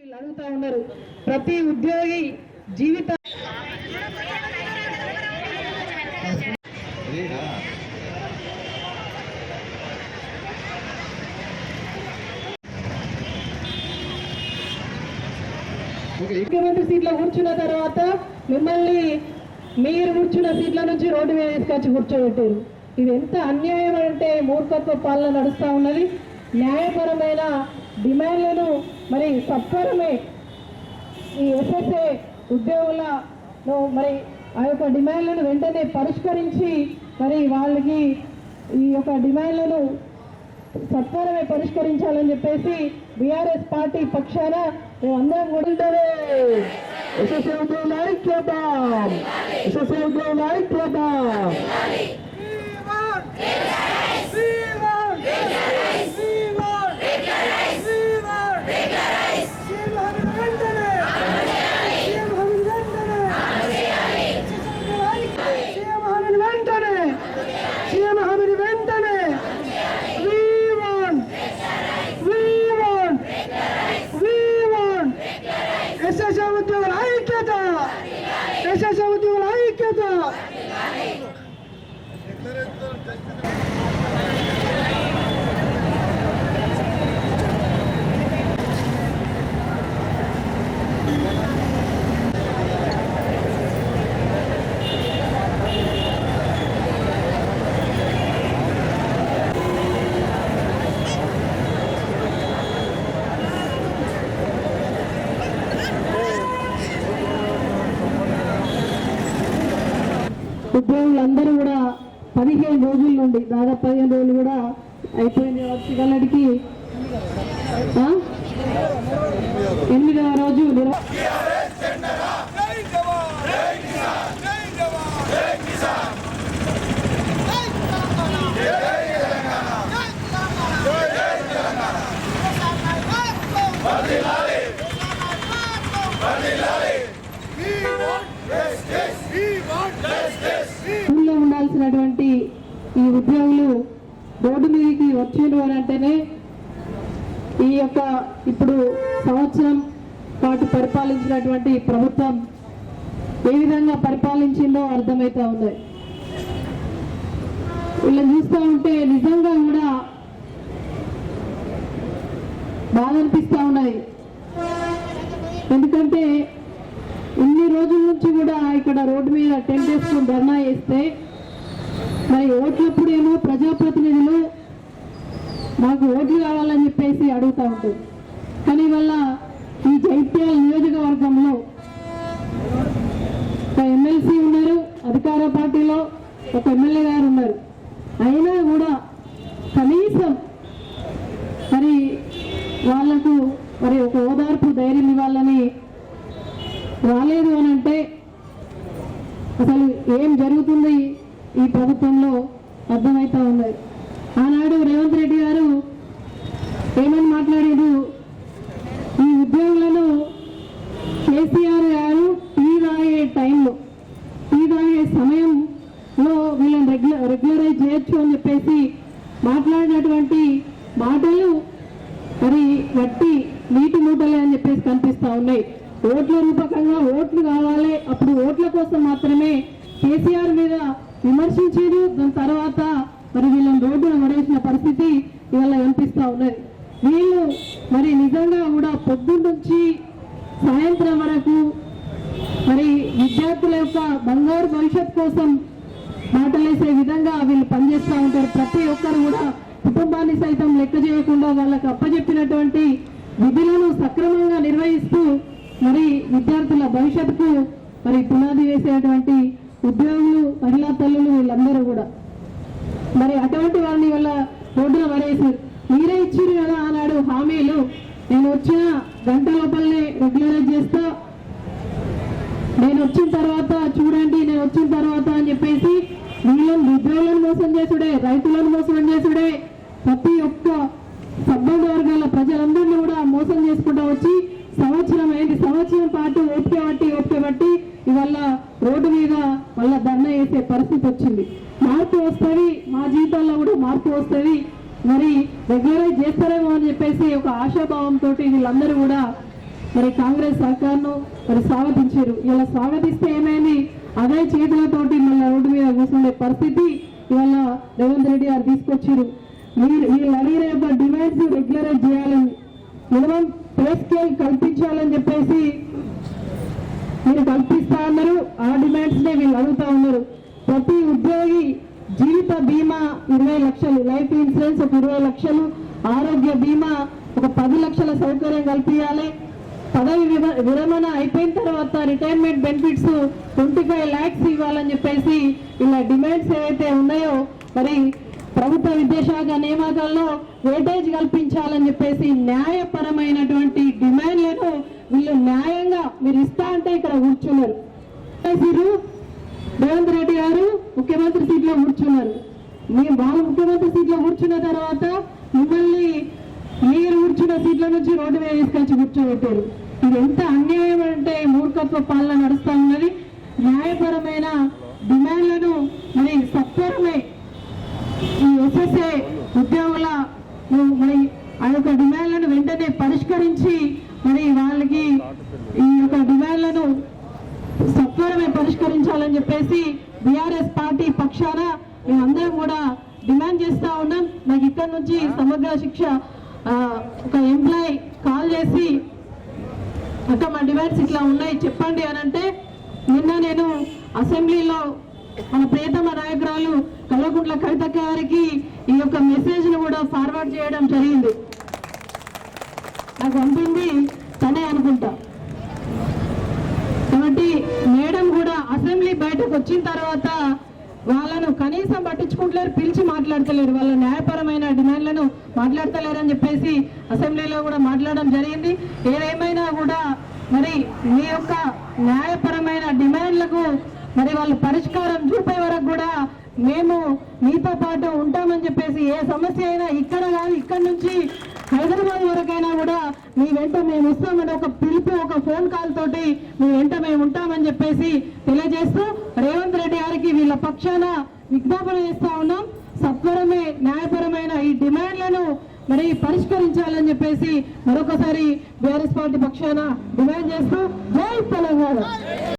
వీళ్ళు అడుగుతా ఉన్నారు. ప్రతి ఉద్యోగి జీవిత ముఖ్యమంత్రి సీట్లో కూర్చున్న తర్వాత మిమ్మల్ని మీరు కూర్చున్న సీట్ల నుంచి రోడ్డు మీద తీసుకొచ్చి కూర్చోబెట్టారు. ఇది ఎంత అన్యాయం అంటే మూర్ఖత్వ పాలన నడుస్తూ ఉన్నది. న్యాయపరమైన డిమాండ్లను మరి సత్వరమే ఈ ఎస్ఎస్ఏ ఉద్యోగులలో మరి ఆ యొక్క డిమాండ్లను వెంటనే పరిష్కరించి మరి వాళ్ళకి ఈ యొక్క డిమాండ్లను సత్వరమే పరిష్కరించాలని చెప్పేసి బీఆర్ఎస్ పార్టీ పక్షాన మేమందరం కూడా ఎస్ఎస్ఏ ఉద్యోగుల ఐక్యత ఎస్ఎస్ఏ ఉద్యోగుల ఐక్యత వెంటనే సీఎం హామీని వెంటనే We want, we want, we want. SSA ఉద్యోగుల ఐక్యత ఎస్ఎస్ఏ కదా. ఉద్యోగులందరూ కూడా పదిహేను రోజుల నుండి దాదాపు పదిహేను రోజులు కూడా అయిపోయింది వచ్చి ఎనిమిదవ రోజు నిర్వ జై జవాన్ జై కిసాన్ జై జవాన్ జై కిసాన్ జై తెలంగాణ జై తెలంగాణ జై తెలంగాణ జై తెలంగాణ వర్ధిల్లాలి వర్ధిల్లాలి we want justice we want justice we ఊళ్ళో ఉండాల్సినటువంటి ఈ ఉద్యోగులు రోడ్డు మీదకి వచ్చిండ్రు అని అంటేనే ఈ యొక్క ఇప్పుడు సంవత్సరం పాటు పరిపాలించినటువంటి ప్రభుత్వం ఏ విధంగా పరిపాలించిందో అర్థమవుతా ఉంది. వీళ్ళని చూస్తూ ఉంటే నిజంగా కూడా బాధ అనిపిస్తూ ఉన్నాయి. ఎందుకంటే ఇన్ని రోజుల నుంచి కూడా ఇక్కడ రోడ్డు మీద టెంట్ వేసుకుని ధర్నా చేస్తే మరి ఓట్లప్పుడేమో ప్రజాప్రతినిధులు మాకు ఓట్లు కావాలని చెప్పేసి అడుగుతూ ఉంటారు. కానీ వల్ల ఈ జైత్యాల నియోజకవర్గంలో ఒక ఎమ్మెల్సీ ఉన్నారు అధికార పార్టీలో ఒక ఎమ్మెల్యే గారు ఉన్నారు. అయినా కూడా కనీసం మరి వాళ్ళకు మరి ఒక ఓదార్పు ధైర్యం ఇవ్వాలని రాలేదు అని అంటే అసలు ఏం జరుగుతుంది? ఈ ప్రభుత్వంలో అర్థమవుతా ఉంది. ఆనాడు రేవంత్ రెడ్డి గారు ఏమని మాట్లాడారు? ఈ ఉద్యోగులను కేసీఆర్ గారు టీ తాగే టైంలో టీ తాగే సమయంలో వీళ్ళని రెగ్యులర్ రెగ్యులరైజ్ చేయొచ్చు అని చెప్పేసి మాట్లాడినటువంటి మాటలు మరి వట్టి నీటి మూటలే అని చెప్పేసి కనిపిస్తూ ఉన్నాయి. ఓట్ల రూపకంగా ఓట్లు కావాలి. అప్పుడు ఓట్ల కోసం మాత్రమే కేసీఆర్ మీద విమర్శించారు దాని తర్వాత మరి వీళ్ళని రోడ్డున పడేసిన పరిస్థితి ఇవాళ కనిపిస్తూ ఉన్నది. వీళ్ళు మరి నిజంగా కూడా పొద్దున్న నుంచి సాయంత్రం వరకు మరి విద్యార్థుల యొక్క బంగారు భవిష్యత్ కోసం మాటలేసే విధంగా వీళ్ళు పనిచేస్తూ ఉంటారు. ప్రతి ఒక్కరు కూడా కుటుంబాన్ని సైతం లెక్క చేయకుండా వాళ్ళకు అప్పచెప్పినటువంటి విధులను సక్రమంగా నిర్వహిస్తూ మరి విద్యార్థుల భవిష్యత్తుకు మరి పునాది వేసేటువంటి ఉద్యోగులు మహిళా తల్లులు వీళ్ళందరూ కూడా. మరి అటువంటి వారిని వల్ల రోడ్డున పడేసారు మీరే ఇచ్చారు కదా అన్నాడు హామీలు. నేను వచ్చిన గంట లోపలనే రెగ్యులరైజ్ చేస్తా. నేను వచ్చిన తర్వాత చూడండి నేను వచ్చిన తర్వాత అని చెప్పేసి వీళ్ళని ఉద్యోగులను మోసం చేసుడే రైతులను మోసం చేసుడే ప్రతి ఒక్క సబ్బంధ వర్గాల ప్రజలందరినీ కూడా మోసం చేసుకుంటూ వచ్చి సంవత్సరం అయింది. సంవత్సరం పాటు ఓపిక బట్టి ఓపిక బట్టి ఇవాళ రోడ్డు మీద మళ్ళీ ధర్నా వేసే పరిస్థితి వచ్చింది. మార్పు వస్తుంది మా జీవితాల్లో కూడా మార్పు వస్తుంది. మరి రెగ్యులరైజ్ చేస్తారేమో అని చెప్పేసి ఒక ఆశాభావంతో వీళ్ళందరూ కూడా మరి కాంగ్రెస్ సర్కార్ను మరి స్వాగతించారు. ఇలా స్వాగతిస్తే ఏమైంది? అదే చేతులతోటి మళ్ళీ రోడ్డు మీద కూర్చుండే పరిస్థితి ఇవాళ రేవంత్ రెడ్డి గారు తీసుకొచ్చారు. మీరు వీళ్ళు అడిగిన యొక్క డిమాండ్స్ రెగ్యులరైజ్ చేయాలని మినిమం పే స్కేల్ కల్పించాలని చెప్పేసి మీరు కల్పిస్తా ఉన్నారు ఆ డిమాండ్స్ నే వీళ్ళు అడుగుతా ఉన్నారు. ప్రతి ఉద్యోగి జీవిత బీమా ఇరవై లక్షలు లైఫ్ ఇన్సూరెన్స్ ఒక ఇరవై లక్షలు ఆరోగ్య బీమా ఒక పది లక్షల సౌకర్యం కల్పించాలి పదవి విరమణ అయిపోయిన తర్వాత retirement benefits twenty five lakhs ఇవ్వాలని చెప్పేసి ఇలా డిమాండ్స్ ఏవైతే ఉన్నాయో మరి ప్రభుత్వ విద్యాశాఖ నియామకాల్లో వేటేజ్ కల్పించాలని చెప్పేసి న్యాయపరమైనటువంటి డిమాండ్లను వీళ్ళు న్యాయంగా మీరు ఇస్తా అంటే ఇక్కడ కూర్చున్నారు. రేవంత్ రెడ్డి గారు ముఖ్యమంత్రి సీట్లో కూర్చున్నారు. మీ వాళ్ళు ముఖ్యమంత్రి సీట్లో కూర్చున్న తర్వాత మిమ్మల్ని మీరు కూర్చున్న సీట్ల నుంచి రోడ్డు మీద తీసుకొచ్చి కూర్చోబెట్టారు. ఇది ఎంత అన్యాయం అంటే మూర్ఖత్వ పాలన నడుస్తా ఉన్నది. న్యాయపరమైన డిమాండ్లను మరి సత్వరమే ఈ ఎస్ఎస్ఏ ఉద్యోగుల మరి ఆ యొక్క డిమాండ్లను వెంటనే పరిష్కరించి మరి వాళ్ళకి ఈ యొక్క డిమాండ్లను సత్వరమే పరిష్కరించాలని చెప్పేసి బీఆర్ఎస్ పార్టీ పక్షాన మేమందరం కూడా డిమాండ్ చేస్తూ ఉన్నాం. నాకు ఇక్కడ నుంచి సమగ్ర శిక్ష ఒక ఎంప్లాయ్ కాల్ చేసి అక్క మా డిమాండ్స్ ఇట్లా ఉన్నాయి చెప్పండి అని అంటే నిన్న నేను అసెంబ్లీలో మన ప్రియతమ నాయకురాలు కల్వకుంట్ల కవిత గారికి ఈ యొక్క మెసేజ్ను కూడా ఫార్వర్డ్ చేయడం జరిగింది. నాకు పంపింది తనే అనుకుంటా. కాబట్టి మేడం కూడా అసెంబ్లీ బయటకు వచ్చిన తర్వాత వాళ్ళను కనీసం పట్టించుకుంటలేరు పిలిచి మాట్లాడతలేరు. వాళ్ళ న్యాయపరమైన డిమాండ్లను మాట్లాడతలేరని చెప్పేసి అసెంబ్లీలో కూడా మాట్లాడడం జరిగింది. ఏదేమైనా కూడా మరి మీ యొక్క న్యాయపరమైన డిమాండ్లకు మరి వాళ్ళు పరిష్కారం చూపే వరకు కూడా మేము మీతో పాటు ఉంటామని చెప్పేసి ఏ సమస్య అయినా ఇక్కడ కాదు ఇక్కడ నుంచి హైదరాబాద్ వరకైనా కూడా మీ వెంట మేము వస్తామని ఒక పిలుపు ఒక ఫోన్ కాల్ తోటి మీ వెంట మేము ఉంటామని చెప్పేసి తెలియజేసి రేవంత్ రెడ్డి గారికి వీళ్ళ పక్షాన విజ్ఞాపన చేస్తా ఉన్నాం. సత్వరమే న్యాయపరమైన ఈ డిమాండ్లను మరి పరిష్కరించాలని చెప్పేసి మరొకసారి బీఆర్ఎస్ పార్టీ పక్షాన డిమాండ్ చేస్తూ జై తెలంగాణ.